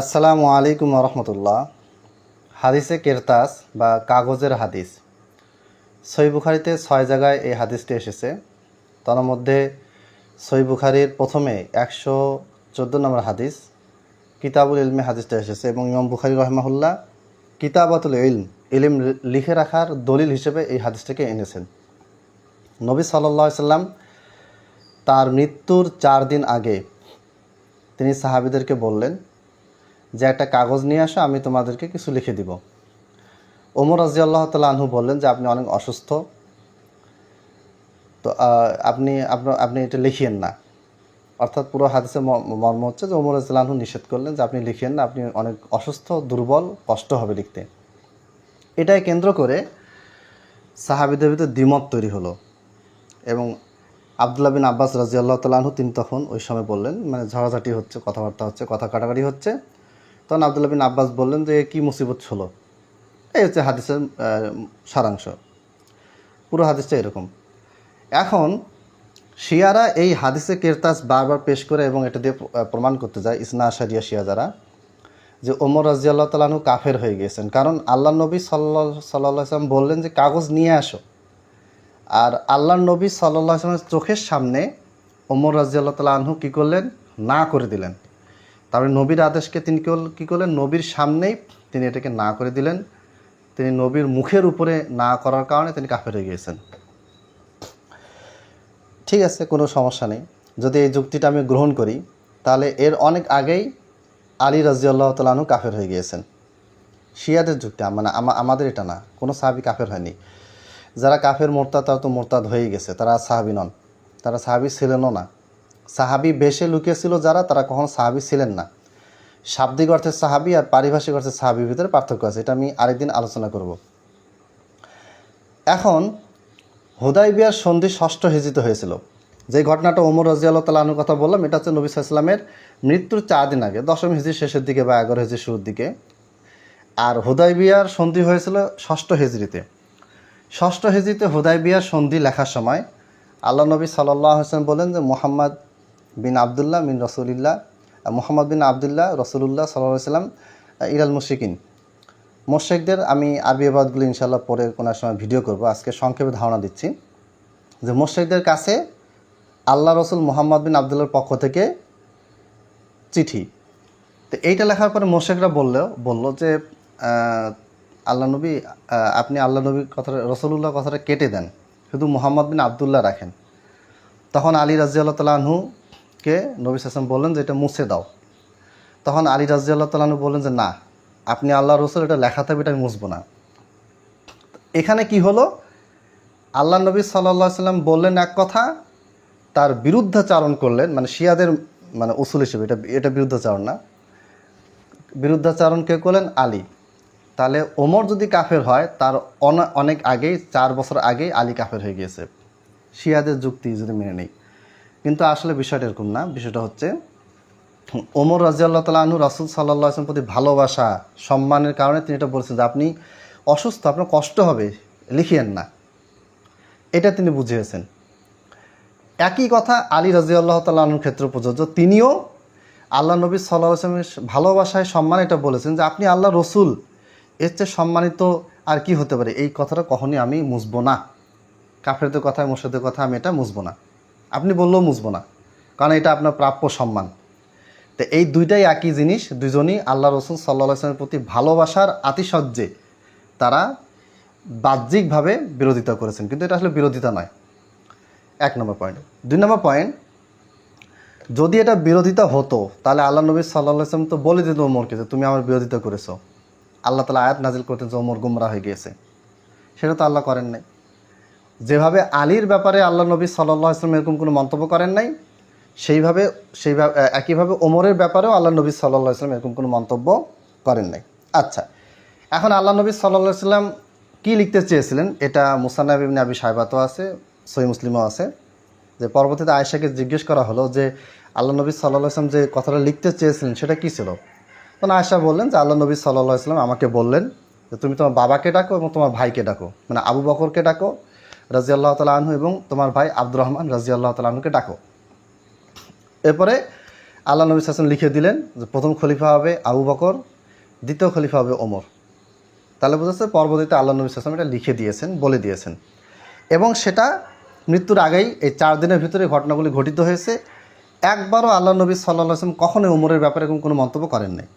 আসসালামু আলাইকুম রহমতুল্লাহ। হাদিসে কেরতাস বা কাগজের হাদিস। সই বুখারিতে ছয় জায়গায় এই হাদিসটি এসেছে। তার মধ্যে সই বুখারির প্রথমে একশো চোদ্দ নম্বর হাদিস, কিতাবুল ইলমে হাদিসটা এসেছে এবং ইমাম বুখারি রহমাহুল্লাহ কিতাবাতুল ইলম, ইলিম লিখে রাখার দলিল হিসেবে এই হাদিসটাকে এনেছেন। নবী সাল্লাহ সাল্লাম তার মৃত্যুর চার দিন আগে তিনি সাহাবিদেরকে বললেন যে একটা কাগজ নিয়ে আসো, আমি তোমাদেরকে কিছু লিখে দিব। ওমর রাজি আল্লাহ তালা আনহু বললেন যে, আপনি অনেক অসুস্থ। তো আপনি আপনার আপনি এটা লিখিয়েন না। অর্থাৎ পুরো হাদিসে মর্ম হচ্ছে যে, ওমর রাজিয়াল আনহু নিষেধ করলেন যে, আপনি লিখিয়েন না, আপনি অনেক অসুস্থ, দুর্বল, কষ্ট হবে লিখতে। এটাই কেন্দ্র করে সাহাবিদের ভিতরে দ্বিমত তৈরি হলো। এবং আবদুল্লাহ বিন আব্বাস রাজি আল্লাহ তালাহু তিনি তখন ওই সময় বললেন মানে ঝড়াঝাটি হচ্ছে, কথাবার্তা হচ্ছে, কথা কাটাকাটি হচ্ছে। তখন আবদুল্লাহ বিন আব্বাস বললেন যে, কি মুসিবত হলো এই হচ্ছে হাদিসের সারাংশ। পুরো হাদিসটা এরকম। এখন শিয়ারা এই হাদিসে কেরতাস বারবার পেশ করে এবং এটা দিয়ে প্রমাণ করতে যায়, ইসনা আশারিয়া শিয়া যারা, যে ওমর রাজিয়াল্লাহ তালাহু কাফের হয়ে গিয়েছেন। কারণ আল্লাহ নবী সাল্লা সাল্লাহ আসলাম বললেন যে, কাগজ নিয়ে আসো। আর আল্লাহ নবী সাল্লাহ আসলামের চোখের সামনে ওমর রাজিয়াল্লাহ তালা আনহু কী করলেন? না করে দিলেন। তারপরে নবীর আদেশকে তিনি কি করলেন? নবীর সামনেই তিনি এটাকে না করে দিলেন। তিনি নবীর মুখের উপরে না করার কারণে তিনি কাফের হয়ে গিয়েছেন। ঠিক আছে, কোনো সমস্যা নেই। যদি এই যুক্তিটা আমি গ্রহণ করি, তাহলে এর অনেক আগেই আলী রাজিয়াল্লাহ তালাহু কাফের হয়ে গিয়েছেন। শিয়াদের যুক্তি মানে আমাদের এটা না। কোনো সাহাবি কাফের হয়নি। যারা কাফের মোরতাদ, তারা তো মোরতাদ হয়েই গেছে। তারা সাহাবি নন। তারা সাহাবি ছিলেনও না। সাহাবি বেশে লুকিয়েছিল যারা, তারা কখনো সাহাবি ছিলেন না। শাব্দিক অর্থে সাহাবি আর পারিভাষিক অর্থের সাহাবির ভিতরে পার্থক্য আছে, এটা আমি আরেকদিন আলোচনা করব। এখন হুদাই বিয়ার সন্ধি ষষ্ঠ হেজিত হয়েছিল। যে ঘটনাটা ওমর রাজিয়াল্লাহ তালাহর কথা বললাম, এটা হচ্ছে নবী সাল্লামের মৃত্যুর চার দিন আগে, দশম হেজির শেষের দিকে বা এগারো হেজির শুরুর দিকে। আর হুদাই বিয়ার সন্ধি হয়েছিল ষষ্ঠ হেজরিতে। ষষ্ঠ হেজরিতে হুদাই বিয়ার সন্ধি লেখার সময় আল্লাহ নবী সাল্লাহ হোসেন বলেন যে, মোহাম্মদ বিন আবদুল্লাহ বিন রসুলিল্লাহ, মোহাম্মদ বিন আবদুল্লাহ রসুলুল্লাহ সাল্লাহ সাল্লাম ইরাল মুশিকিন মোশেকদের আমি আরবি আবাদগুলো ইনশাল্লাহ পরে কোনো সময় ভিডিও করব। আজকে সংক্ষেপে ধারণা দিচ্ছি যে মোশেকদের কাছে আল্লাহ রসুল মোহাম্মদ বিন আবদুল্লার পক্ষ থেকে চিঠি। তো এইটা লেখার পরে মোশেকরা বলল বলল যে আল্লাহ নবী আপনি আল্লাহ নবীর কথাটা রসুল্লাহ কথাটা কেটে দেন, শুধু মোহাম্মদ বিন আবদুল্লাহ রাখেন। তখন আলী রাজিয়াল্লাহ তালাহুকে নবী হাসান বললেন যে এটা মুছে দাও। তখন আলী রাজি আল্লাহ তালাহু বললেন যে, না, আপনি আল্লাহ রসুল এটা লেখাতে হবে এটা আমি মুছবো না। এখানে কি হলো? আল্লাহ নবী সাল্লাহ সাল্লাম বললেন এক কথা, তার বিরুদ্ধাচারণ করলেন মানে শিয়াদের মানে উসুল হিসেবে, এটা এটা বিরুদ্ধাচারণ না। বিরুদ্ধাচারণ কে করলেন? আলী। তাহলে ওমর যদি কাফের হয়, তার অনেক আগেই, চার বছর আগেই আলী কাফের হয়ে গিয়েছে। শিয়াদের যুক্তি যদি মেনে নেই। কিন্তু আসলে বিষয়টা এরকম না। বিষয়টা হচ্ছে, ওমর রাজিয়াল্লাহ তালা আনু রাসুল সাল্লাহ আসলাম প্রতি ভালোবাসা, সম্মানের কারণে তিনি এটা বলছেন যে আপনি অসুস্থ, আপনার কষ্ট হবে, লিখিয়েন না। এটা তিনি বুঝিয়েছেন। একই কথা আলী রাজিয়াল্লাহ তাল্লাহর ক্ষেত্রে প্রযোজ্য তিনিও আল্লাহ নবী সাল্লাহ আসলামের ভালোবাসায় সম্মান এটা বলেছেন যে আপনি আল্লাহ রসুল, এর চেয়ে সম্মানিত আর কি হতে পারে? এই কথাটা কখনই আমি মুছবো না। কাফেরদের কথা মোর্শেদের কথা আমি এটা মুছবো না। আপনি বললেও মুছবো না, কারণ এটা আপনার প্রাপ্য সম্মান। তো এই দুইটাই একই জিনিস, দুজনই আল্লাহ রসুল সাল্লাহ আসলামের প্রতি ভালোবাসার আতিশয্যে তারা বাহ্যিকভাবে বিরোধিতা করেছেন, কিন্তু এটা আসলে বিরোধিতা নয়। এক নম্বর পয়েন্ট দুই নম্বর পয়েন্ট যদি এটা বিরোধিতা হতো, তাহলে আল্লাহ নবী সাল্লাহ তো বলে দিত ওমরকে যে, তুমি আমার বিরোধিতা করেছ। আল্লাহ তালা আয়াত নাজিল করতেন যে, ওমর গুমরা হয়ে গিয়েছে। সেটা তো আল্লাহ করেন নাই। যেভাবে আলীর ব্যাপারে আল্লাহ নবী সাল্লাহ আসলাম এরকম কোনো মন্তব্য করেন নাই, সেইভাবে সেইভাবে একইভাবে ওমরের ব্যাপারেও আল্লাহ নবী সাল্লাহ আসলাম এরকম কোনো মন্তব্য করেন নাই। আচ্ছা এখন আল্লাহ নবী সাল্লাহ সাল্লাম কী লিখতে চেয়েছিলেন? এটা মুসান্নাব ইবনে আবি সাহেবাতও আছে সহি মুসলিমও আছে। যে পরবর্তীতে আয়েশাকে জিজ্ঞেস করা হলো যে আল্লাহ নবী সাল্লাহ আসলাম যে কথাটা লিখতে চেয়েছিলেন সেটা কী ছিল? তখন আয়েশা বললেন যে আল্লাহ নবী সাল্লাহ আসলাম আমাকে বললেন যে তুমি তোমার বাবাকে ডাকো এবং তোমার ভাইকে ডাকো। মানে আবু বকরকে ডাকো রাজি আল্লাহ তালা আনহু এবং তোমার ভাই আব্দুর রহমান রাজি আল্লাহ তালা আনহুকে ডাকো। এরপরে আল্লাহ নবী সাসম লিখে দিলেন যে প্রথম খলিফা হবে আবু বকর, দ্বিতীয় খলিফা হবে ওমর। তাহলে বোঝাচ্ছে পরবর্তীতে আল্লাহ নবী সাসম এটা লিখে দিয়েছেন, বলে দিয়েছেন। এবং সেটা মৃত্যুর আগেই এই চার দিনের ভিতরে ঘটনাগুলি ঘটিত হয়েছে। একবারও আল্লাহ নবী সাল্লাহ আসলাম কখনোই ওমরের ব্যাপারে এরকম কোনো মন্তব্য করেন নাই।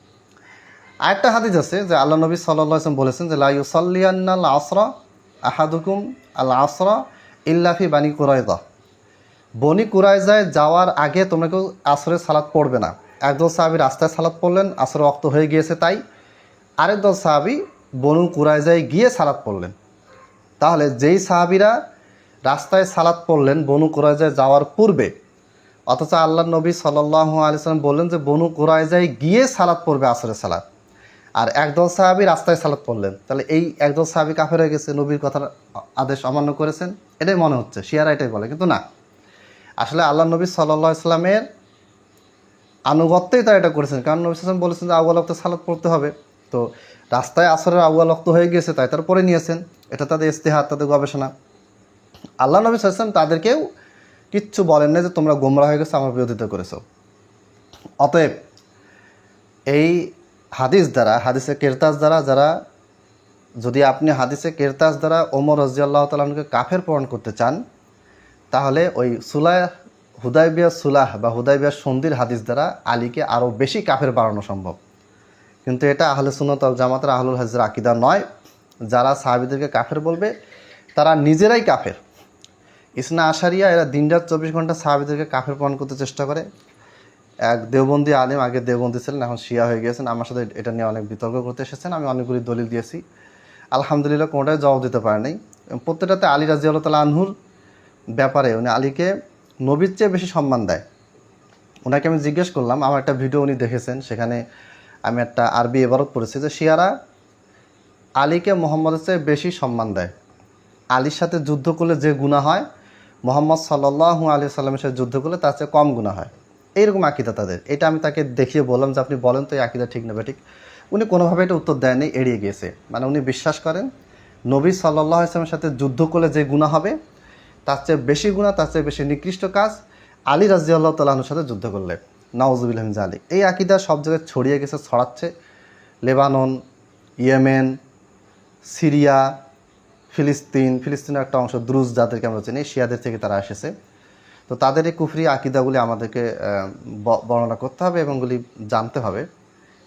আরেকটা হাদিস আছে যে আল্লাহ নবী সাল্লাহ আসলাম বলেছেন যে লাইউ সাল্লিয়ান্নাল আসরা আহাদুকুম আল আসরা ইল্লাফি বানি কুরাইদা। বনি কুরাইজায় যাওয়ার আগে তোমরা কেউ আসরের সালাদ পড়বে না। একদল সাহাবি রাস্তায় সালাদ পড়লেন, আসর রক্ত হয়ে গিয়েছে তাই। আরেক দল সাহাবি বনু কুরাইজায় গিয়ে সালাদ পড়লেন। তাহলে যেই সাহাবিরা রাস্তায় সালাদ পড়লেন বনু কুরাইজায় যাওয়ার পূর্বে, অথচ আল্লাহ নবী সাল্লাহ আলিয়াল্লাম বললেন যে বনু কুরাইজায় গিয়ে সালাদ পড়বে আসরের সালাদ আর একদল সাহাবি রাস্তায় সালাদ পড়লেন। তাহলে এই একদল সাহাবি কাফের হয়ে গেছে, নবীর কথার আদেশ অমান্য করেছেন, এটাই মনে হচ্ছে, শিয়ারা এটাই বলে, কিন্তু না। আসলে আল্লাহ নবী সাল্লাহ ইসলামের আনুগত্যেই তারা এটা করেছেন, কারণ নবী সালাম বলেছেন যে আউয়াল অক্ত সালাদ পড়তে হবে। তো রাস্তায় আসরের আউয়াল অক্ত হয়ে গিয়েছে, তাই তারা পরে নিয়েছেন, এটা তাদের ইস্তেহার তাদের গবেষণা। আল্লাহ নবী সাল্লাম তাদেরকেও কিচ্ছু বলেন না যে তোমরা গোমরা হয়ে গেছো, আমার বিরোধিতা করেছ। অতএব এই হাদিস দ্বারা হাদিসে কেরতাজ দ্বারা যারা, যদি আপনি হাদিসে কেরতাজ দ্বারা ওমর রাজিয়াল্লাহ তালকে কাফের প্রমাণ করতে চান, তাহলে ওই সুলাহ, হুদাইবিয়া সুলাহ বা হুদাইবিয়া সন্ধির হাদিস দ্বারা আলীকে আরও বেশি কাফের বাড়ানো সম্ভব। কিন্তু এটা আহলে সুনত আল জামাতের আহলুল হাজের আকিদা নয়। যারা সাহাবিদেরকে কাফের বলবে, তারা নিজেরাই কাফের। ইসনা আশারিয়া এরা দিনরাত চব্বিশ ঘণ্টা সাহাবিদেরকে কাফের প্রমাণ করতে চেষ্টা করে। এক দেওবন্দি আলিম আগে দেওবন্দি ছিলেন, এখন শিয়া হয়ে গিয়েছেন। আমার সাথে এটা নিয়ে অনেক বিতর্ক করতে এসেছেন। আমি অনেকগুলি দলিল দিয়েছি। আলহামদুলিল্লাহ কোনোটাই জবাব দিতে পারেনি প্রত্যেকটাতে আলী রাজি আল্লাহ তালা আনহুর ব্যাপারে উনি আলীকে নবীর চেয়ে বেশি সম্মান দেয়। ওনাকে আমি জিজ্ঞেস করলাম, আমার একটা ভিডিও উনি দেখেছেন, সেখানে আমি একটা আরবি এবারত পড়েছি যে শিয়ারা আলীকে মোহাম্মদের চেয়ে বেশি সম্মান দেয়। আলীর সাথে যুদ্ধ করলে যে গুণা হয়, মোহাম্মদ সাল্লাহ আলী সাল্লামের সাথে যুদ্ধ করলে তার চেয়ে কম গুণা হয়। এইরকম আকিদা তাদের। এটা আমি তাকে দেখিয়ে বললাম যে আপনি বলেন তো এই আকিদা ঠিক না ঠিক। উনি কোনোভাবে এটা উত্তর দেয়নি, এড়িয়ে গিয়েছে। মানে উনি বিশ্বাস করেন, নবী সাল্লাহ ইসলামের সাথে যুদ্ধ করলে যে গুণা হবে, তার চেয়ে বেশি গুণা তার চেয়ে বেশি নিকৃষ্ট কাজ আলী রাজি আল্লাহ তালাহর সাথে যুদ্ধ করলে। নওয়াজুবিল হামিদ আলী এই আকিদা সব জায়গায় ছড়িয়ে গেছে, ছড়াচ্ছে। লেবানন, ইয়েমেন, সিরিয়া, ফিলিস্তিন, ফিলিস্তিনের একটা অংশ, দ্রুজ যাদেরকে আমরা চিনি, শিয়াদের থেকে তারা এসেছে। তো তাদের এই কুফরি আকিদাগুলি আমাদেরকে বর্ণনা করতে হবে এবং গুলি জানতে হবে।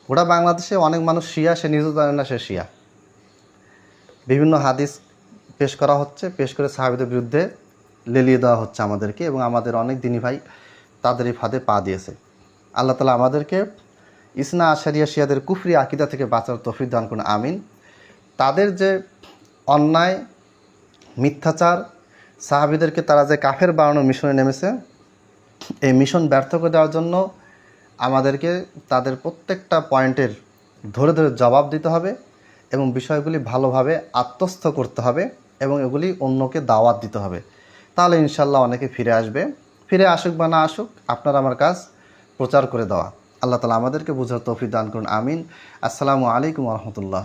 গোটা বাংলাদেশে অনেক মানুষ শিয়া, সে নিজেও জানে না সে শিয়া। বিভিন্ন হাদিস পেশ করা হচ্ছে, পেশ করে সাহাবিদের বিরুদ্ধে লেলিয়ে দেওয়া হচ্ছে আমাদেরকে এবং আমাদের অনেক দিনই ভাই তাদের এই ফাঁদে পা দিয়েছে। আল্লাহ তালা আমাদেরকে ইসনা আশারিয়া শিয়াদের কুফরি আকিদা থেকে বাঁচার তফিক দান করুন, আমিন। তাদের যে অন্যায়, মিথ্যাচার সাহাবিদেরকে তারা যে কাফের বানানোর মিশনে নেমেছে, এই মিশন ব্যর্থ করে দেওয়ার জন্য আমাদেরকে তাদের প্রত্যেকটা পয়েন্টের ধরে ধরে জবাব দিতে হবে এবং বিষয়গুলি ভালোভাবে আত্মস্থ করতে হবে এবং এগুলি অন্যকে দাওয়াত দিতে হবে। তাহলে ইনশাল্লাহ অনেকে ফিরে আসবে। ফিরে আসুক বা না আসুক, আপনার আমার কাজ প্রচার করে দেওয়া। আল্লাহ তালা আমাদেরকে বোঝার তৌফিক দান করুন। আমিন। আসসালামু আলাইকুম রহমতুল্লাহ।